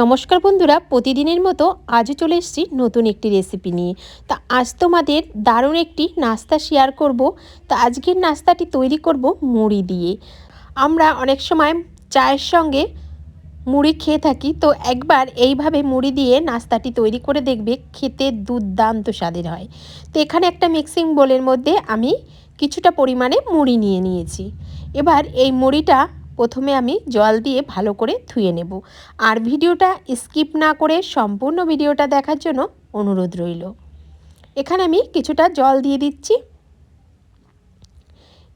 নমস্কার বন্ধুরা, প্রতিদিনের মতো আজও চলে এসেছি নতুন একটি রেসিপি নিয়ে। তা আজ তোমাদের দারুণ একটি নাস্তা শেয়ার করব। তা আজকের নাস্তাটি তৈরি করব মুড়ি দিয়ে। আমরা অনেক সময় চায়ের সঙ্গে মুড়ি খেয়ে থাকি, তো একবার এইভাবে মুড়ি দিয়ে নাস্তাটি তৈরি করে দেখবে খেতে দুর্দান্ত স্বাদের হয়। তো এখানে একটা মিক্সিং বোলের মধ্যে আমি কিছুটা পরিমাণে মুড়ি নিয়ে নিয়েছি। এবার এই মুড়িটা প্রথমে আমি জল দিয়ে ভালো করে ধুয়ে নেব। আর ভিডিওটা স্কিপ না করে সম্পূর্ণ ভিডিওটা দেখার জন্য অনুরোধ রইল। এখানে আমি কিছুটা জল দিয়ে দিচ্ছি।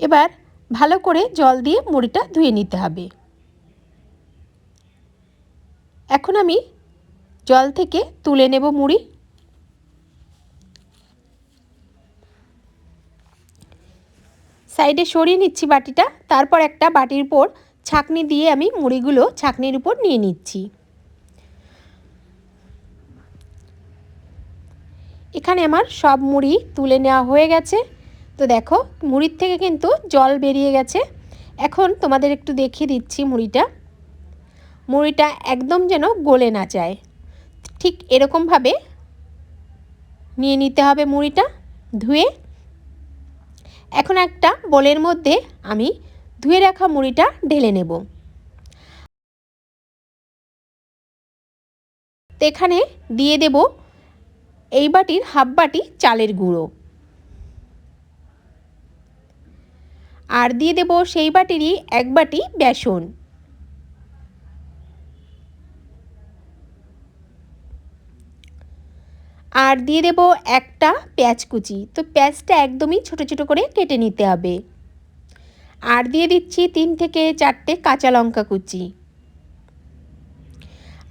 এবার ভালো করে জল দিয়ে মুড়িটা ধুয়ে নিতে হবে। এখন আমি জল থেকে তুলে নেব মুড়ি। সাইডে সরিয়ে নিচ্ছি বাটিটা। তারপর একটা বাটির উপর ছাকনি দিয়ে আমি মুড়িগুলো ছাকনির উপর নিয়ে নিচ্ছি। এখানে আমার সব মুড়ি তুলে নেওয়া হয়ে গেছে। তো দেখো, মুড়ির থেকে কিন্তু জল বেরিয়ে গেছে। এখন তোমাদের একটু দেখিয়ে দিচ্ছি মুড়িটা। মুড়িটা একদম যেন গলে না যায়। ঠিক এরকমভাবে নিয়ে নিতে হবে মুড়িটা ধুয়ে। এখন একটা বোলের মধ্যে আমি ধুয়ে রাখা মুড়িটা ঢেলে নেব। এখানে দিয়ে দেব এই বাটির হাফ বাটি চালের গুঁড়ো। আর দিয়ে দেব সেই বাটিরই এক বাটি বেসন। আর দিয়ে দেব একটা পেঁয়াজ কুচি। তো পেঁয়াজটা একদমই ছোট ছোট করে কেটে নিতে হবে। আর দিয়ে দিচ্ছি তিন থেকে চারটে কাঁচা লঙ্কা কুচি।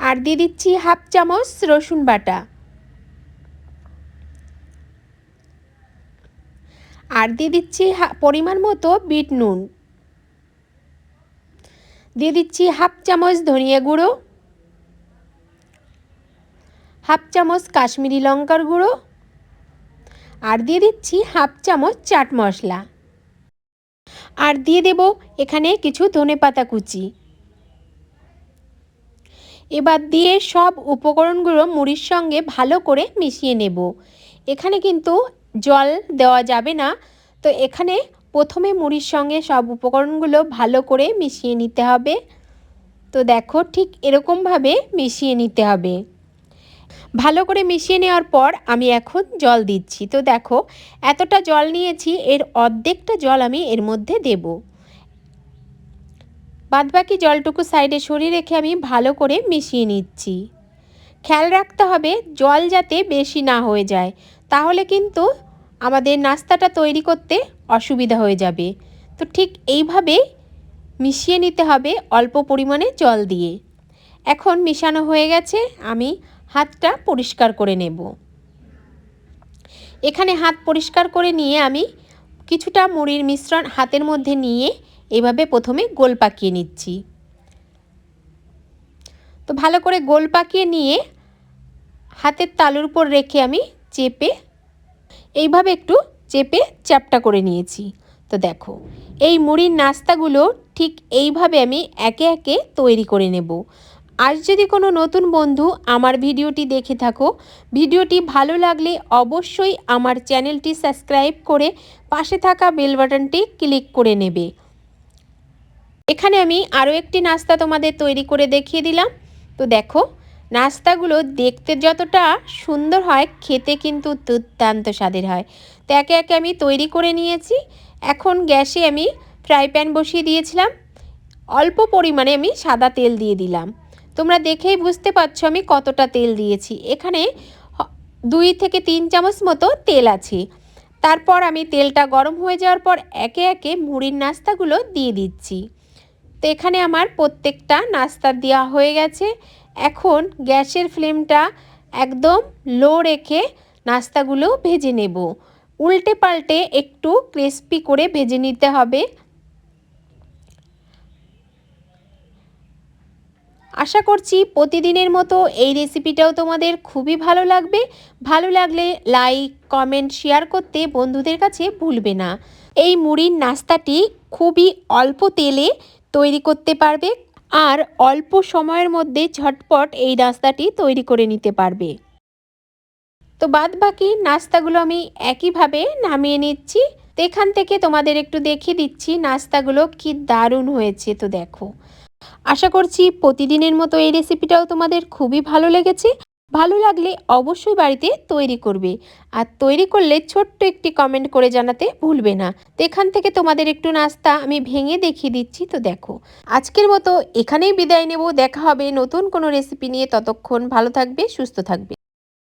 আর দিয়ে দিচ্ছি হাফ চামচ রসুন বাটা। আর দিয়ে দিচ্ছি পরিমাণ মতো বিট নুন। দিয়ে দিচ্ছি হাফ চামচ ধনিয়া গুঁড়ো। হাফ চামচ কাশ্মীরি লঙ্কার গুঁড়ো। আর দিয়ে দিচ্ছি হাফ চামচ চাট মশলা। আর দিয়ে দেব এখানে কিছু ধনে পাতা কুচি। এবার দিয়ে সব উপকরণগুলো মুড়ির সঙ্গে ভালো করে মিশিয়ে নেব। এখানে কিন্তু জল দেওয়া যাবে না। তো এখানে প্রথমে মুড়ির সঙ্গে সব উপকরণগুলো ভালো করে মিশিয়ে নিতে হবে। তো দেখো ঠিক এরকমভাবে মিশিয়ে নিতে হবে। ভালো করে মিশিয়ে নেওয়ার পর আমি এখন জল দিচ্ছি। তো দেখো, এতটা জল নিয়েছি, এর অর্ধেকটা জল আমি এর মধ্যে দেব। বাদবাকি জলটুকু সাইডে সরিয়ে রেখে আমি ভালো করে মিশিয়ে নিচ্ছি। খেয়াল রাখতে হবে, জল যাতে বেশি না হয়ে যায়, তাহলে কিন্তু আমাদের নাস্তাটা তৈরি করতে অসুবিধা হয়ে যাবে। তো ঠিক এইভাবে মিশিয়ে নিতে হবে অল্প পরিমাণে জল দিয়ে। এখন মিশানো হয়ে গেছে, আমি হাতটা পরিষ্কার করে নেব। এখানে হাত পরিষ্কার করে নিয়ে আমি কিছুটা মুড়ির মিশ্রণ হাতের মধ্যে নিয়ে এভাবে প্রথমে গোল পাকিয়ে নিচ্ছি। তো ভালো করে গোল পাকিয়ে নিয়ে হাতের তালুর উপর রেখে আমি চেপে, এইভাবে একটু চেপে চ্যাপটা করে নিয়েছি। তো দেখো, এই মুড়ির নাস্তাগুলো ঠিক এইভাবে আমি একে একে তৈরি করে নেব। আজ যদি কোনো নতুন বন্ধু আমার ভিডিওটি দেখে থাকো, ভিডিওটি ভালো লাগলে অবশ্যই আমার চ্যানেলটি সাবস্ক্রাইব করে পাশে থাকা বেল বাটনটি ক্লিক করে নেবে। এখানে আমি আরও একটি নাস্তা তোমাদের তৈরি করে দেখিয়ে দিলাম। তো দেখো, নাস্তাগুলো দেখতে যতটা সুন্দর হয়, খেতে কিন্তু দুর্দান্ত স্বাদের হয়। তো একে একে আমি তৈরি করে নিয়েছি। এখন গ্যাসে আমি ফ্রাই প্যান বসিয়ে দিয়েছিলাম। অল্প পরিমাণে আমি সাদা তেল দিয়ে দিলাম। তোমরা দেখেই বুঝতে পারছ আমি কতটা তেল দিয়েছি। এখানে দুই থেকে তিন চামচ মতো তেল আছে। তারপর আমি তেলটা গরম হয়ে যাওয়ার পর একে একে মুড়ির নাস্তাগুলো দিয়ে দিচ্ছি। তো এখানে আমার প্রত্যেকটা নাস্তা দেওয়া হয়ে গেছে। এখন গ্যাসের ফ্লেমটা একদম লো রেখে নাস্তাগুলো ভেজে নেব। উল্টে পাল্টে একটু ক্রিস্পি করে ভেজে নিতে হবে। আশা করছি প্রতিদিনের মতো এই রেসিপিটাও তোমাদের খুবই ভালো লাগবে। ভালো লাগলে লাইক কমেন্ট শেয়ার করতে বন্ধুদের কাছে ভুলবে না। এই মুড়ির নাস্তাটি খুবই অল্প তেলে তৈরি করতে পারবে আর অল্প সময়ের মধ্যে ঝটপট এই নাস্তাটি তৈরি করে নিতে পারবে। তো বাদ বাকি নাস্তাগুলো আমি একইভাবে নামিয়ে নিচ্ছি। তো এখান থেকে তোমাদের একটু দেখিয়ে দিচ্ছি নাস্তাগুলো কি দারুণ হয়েছে। তো দেখো আশা করছি প্রতিদিনের মতো এই রেসিপিটাও তোমাদের খুবই ভালো লেগেছে। ভালো লাগলে অবশ্যই বাড়িতে তৈরি করবে। আর তৈরি করলে ছোট্ট একটি কমেন্ট করে জানাতে ভুলবে না। তো এখান থেকে তোমাদের একটু নাস্তা আমি ভেঙে দেখিয়ে দিচ্ছি, তো দেখো। আজকের মতো এখানেই বিদায় নেব। দেখা হবে নতুন কোনো রেসিপি নিয়ে। ততক্ষণ ভালো থাকবে, সুস্থ থাকবে।